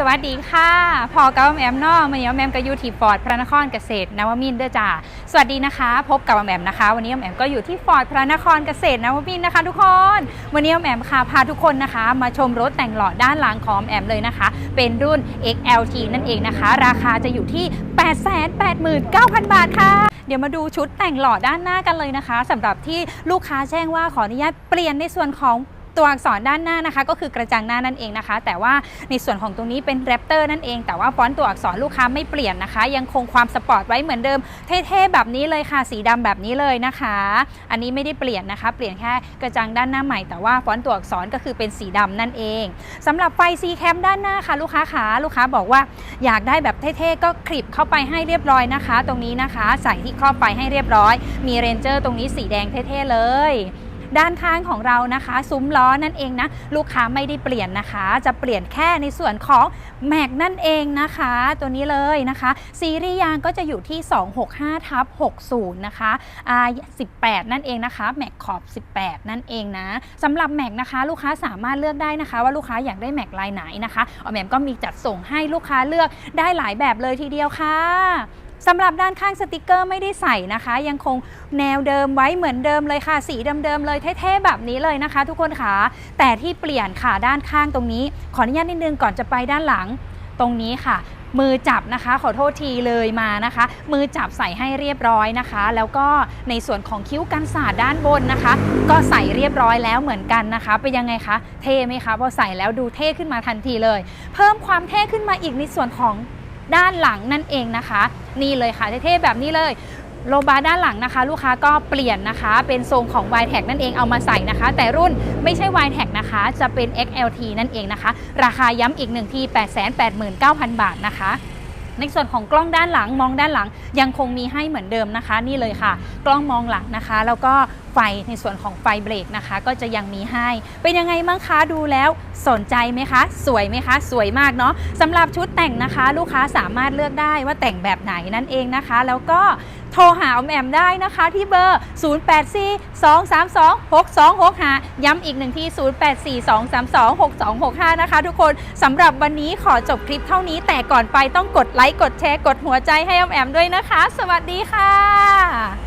สวัสดีค่ะพอกับอมแอมนอมันนี้แอมก็อยู่ที่ฟอร์ดพระนครเกษตรนวมินทร์เด้อจ้าสวัสดีนะคะ พบกับอมแอมนะคะ วันนี้แอมก็อยู่ที่ฟอร์ดพระนครเกษตรนวมินทร์นะคะ ทุกคน วันนี้แอมค่ะพาทุกคนนะคะ มาชมรถแต่งหล่อด้านหลังของแอมเลยนะคะ เป็นรุ่น XLT นั่นเองนะคะ ราคาจะอยู่ที่ 889,000 บาทค่ะเดี๋ยวมาดูชุดแต่งหล่อด้านหน้ากันเลยนะคะสำหรับที่ลูกค้าแจ้งว่าขออนุญาตเปลี่ยนในส่วนของ ตัวอักษรด้านหน้านะคะ ก็คือกระจังหน้านั่นเองนะคะ แต่ว่าในส่วนของตรงนี้เป็นแรปเตอร์นั่นเอง แต่ว่าฟอนต์ตัวอักษรลูกค้าไม่เปลี่ยนนะคะ ยังคงความสปอร์ตไว้เหมือนเดิม เท่ๆแบบนี้เลยค่ะ สีดำแบบนี้เลยนะคะ อันนี้ไม่ได้เปลี่ยนนะคะ เปลี่ยนแค่กระจังด้านหน้าใหม่ แต่ว่าฟอนต์ตัวอักษรก็คือเป็นสีดำนั่นเองสำหรับไฟ C แคมด้านหน้าค่ะ ลูกค้าขาลูกค้าบอกว่าอยากได้แบบเท่ๆก็คลิปเข้าไปให้เรียบร้อยนะคะ ตรงนี้นะคะ ใส่ที่ครอบไฟให้เรียบร้อย มีเรนเจอร์ตรงนี้สีแดงเท่ๆเลย ด้านข้างของเรานะคะ ซุ้มล้อนั่นเองนะ ลูกค้าไม่ได้เปลี่ยนนะคะ จะเปลี่ยนแค่ในส่วนของแม็กนั่นเองนะคะ ตัวนี้เลยนะคะ ซีรีส์ยางก็จะอยู่ที่ 265ทับ60 นะคะ R 18 นั่นเองนะคะ แม็กขอบ 18 นั่นเองนะสำหรับแม็กนะคะ ลูกค้าสามารถเลือกได้นะคะ ว่าลูกค้าอยากได้แม็กลายไหนนะคะออมแอมก็มีจัดส่งให้ลูกค้าเลือกได้หลายแบบเลยทีเดียวค่ะ สำหรับด้านข้างสติกเกอร์ไม่ได้ใส่นะคะ ยังคงแนวเดิมไว้เหมือนเดิมเลยค่ะ สีเดิมๆเลยเท่ๆแบบนี้เลยนะคะ ทุกคนค่ะ แต่ที่เปลี่ยนค่ะด้านข้างตรงนี้ ขออนุญาตนิดนึงก่อนจะไปด้านหลังตรงนี้ค่ะ มือจับนะคะ ขอโทษทีเลยมานะคะ มือจับใส่ให้เรียบร้อยนะคะ แล้วก็ในส่วนของคิ้วกันศาสตร์ด้านบนนะคะ ก็ใส่เรียบร้อยแล้วเหมือนกันนะคะเป็นยังไงคะเท่ไหมคะพอใส่แล้วดูเท่ขึ้นมาทันทีเลย เพิ่มความเท่ขึ้นมาอีกในส่วนของ ด้านหลังนั่นเองนะคะ นี่เลยค่ะเท่ๆแบบนี้เลยโลบาร์ด้านหลังนะคะ ลูกค้าก็เปลี่ยนนะคะ เป็นทรงของ y t a g นั่นเองเอามาใส่นะคะ แต่รุ่นไม่ใช่ y t a g นะคะ จะเป็น XLT นั่นเองนะคะ ราคาย้ำอีกหนึ่งที่ 889,000 บาทนะคะในส่วนของกล้องด้านหลังมองด้านหลังยังคงมีให้เหมือนเดิมนะคะ นี่เลยค่ะ กล้องมองหลังนะคะ แล้วก็ ไฟในส่วนของไฟเบรกนะคะ ก็จะยังมีให้ เป็นยังไงบ้างคะดูแล้วสนใจไหมคะ สวยไหมคะ สวยมากเนาะสำหรับชุดแต่งนะคะ ลูกค้าสามารถเลือกได้ว่าแต่งแบบไหนนั่นเองนะคะ แล้วก็โทรหาอมแอมได้นะคะที่เบอร์ 0842326265 ย้ำอีกหนึ่งที่ 0842326265 นะคะทุกคนสำหรับวันนี้ขอจบคลิปเท่านี้ แต่ก่อนไปต้องกดไลค์ กดแชร์ กดหัวใจให้อมแอมด้วยนะคะ สวัสดีค่ะ